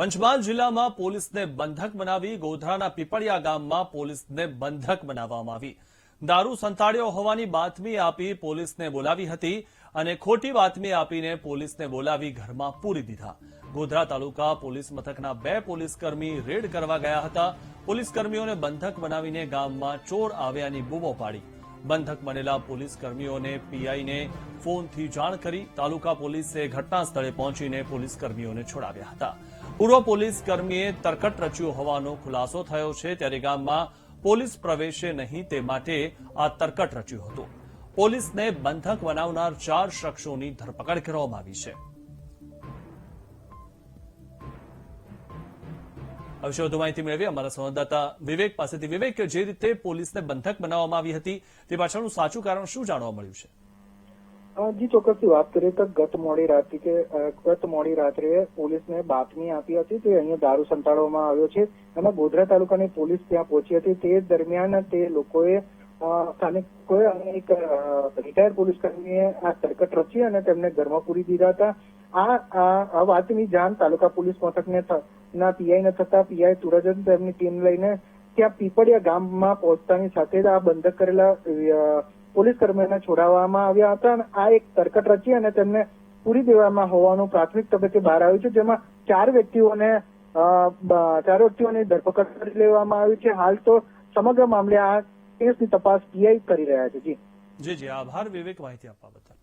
પંચમહાલ જિલ્લામાં પોલીસને બંધક બનાવી ગોધરાના પીપળિયા ગામમાં પોલીસને બંધક બનાવવામાં આવી. દારૂ સંતાડ્યો હોવાની બાતમી આપી પોલીસને બોલાવી હતી અને ખોટી બાતમી આપીને પોલીસને બોલાવી ઘરમાં પૂરી દીધા. ગોધરા તાલુકા પોલીસ મથકના બે પોલીસકર્મી રેડ કરવા ગયા હતા. પોલીસકર્મીઓને બંધક બનાવીને ગામમાં ચોર આવ્યાની બૂમો પાડી. બંધક બનેલા પોલીસ કર્મીઓને પીઆઈને ફોનથી જાણ કરી તાલુકા પોલીસે ઘટના સ્થળે પહોંચીને પોલીસ કર્મીઓને છોડાવ્યા હતા. પૂર્વ પોલીસ કર્મીએ તરકટ રચ્યું હોવાનો ખુલાસો થયો છે ત્યારે ગામમાં પોલીસ પ્રવેશે નહીં તે માટે આ તરકટ રચ્યું હતું. પોલીસને બંધક બનાવનાર ચાર શખ્સોની ધરપકડ કરવામાં આવી છે. વધુ માહિતી મેળવી અમારા સંવાદદાતા વિવેક પાસેથી. વિવેક, જે રીતે પોલીસને બંધક બનાવવામાં આવી હતી, તે પાછળનું સાચું કારણ શું જાણવા મળ્યું છે? જી, ચોક્કસથી વાત કરીએ તો ગત મોડી રાત્રે કે ગત મોડી રાત્રે પોલીસને બાતમી આપી હતી કે અહીંયા દારૂ સંતાડવામાં આવ્યો છે. એમાં ગોધરા તાલુકાની પોલીસ ત્યાં પહોંચી હતી. તે દરમિયાન તે લોકોએ સ્થાનિકોએ અને એક રિટાયર્ડ પોલીસ કર્મીએ આ સરકટ રચી અને તેમને ઘરમાં પૂરી દીધા હતા. આ વાતની જાણ તાલુકા પોલીસ મથકને થ- પીઆઈ ને થતા, પીઆઈ તુરંત જ તેમની ટીમ લઈને ત્યાં પીપળિયા ગામમાં પહોંચતાની સાથે જ આ બંધક કરેલા પોલીસ કર્મીઓને છોડાવવામાં આવ્યા હતા અને આ એક તરકટ રચી અને તેમને પૂરી દેવામાં હોવાનું પ્રાથમિક તબક્કે બહાર આવ્યું છે, જેમાં ચાર વ્યક્તિઓને ચાર વ્યક્તિઓની ધરપકડ કરી લેવામાં આવી છે. હાલ તો સમગ્ર મામલે આ કેસની તપાસ પીઆઈ કરી રહ્યા છે. જી. જી જી. આભાર. વિવેક માહિતી આપવા બદલ.